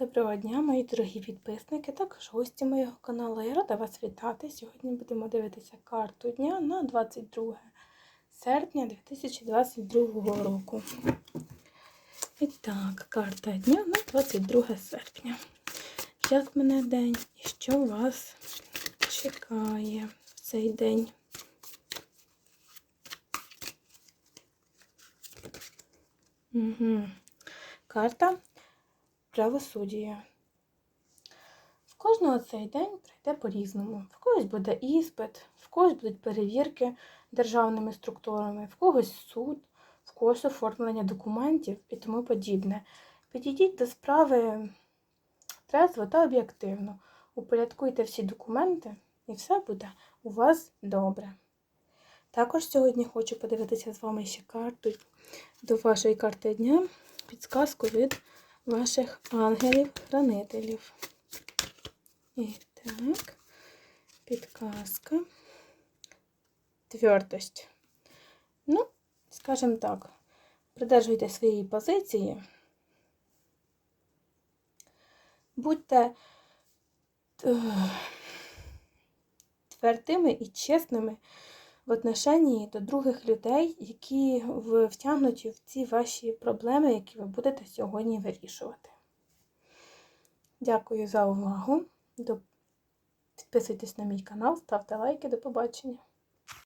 Доброго дня, мої дорогі підписники, також гості моєго каналу. Я рада вас вітати. Сьогодні будемо дивитися карту дня на 22 серпня 2022 року. І так, карта дня на 22 серпня. Як мене день і що вас чекає в цей день? Угу. Карта правосуддя. В кожного цей день пройде по-різному. В когось буде іспит, в когось будуть перевірки державними структурами, в когось суд, в когось оформлення документів і тому подібне. Підійдіть до справи трезво та об'єктивно. Упорядкуйте всі документи, і все буде у вас добре. Також сьогодні хочу подивитися з вами ще карту до вашої карти дня, підсказку від ваших ангелів-хранителів. І так, підказка. Твердость. Ну, скажімо так, придержуйте свої позиції. Будьте е, твердими і чесними в отношенні до других людей, які втягнуті в ці ваші проблеми, які ви будете сьогодні вирішувати. Дякую за увагу. Підписуйтесь на мій канал, ставте лайки. До побачення.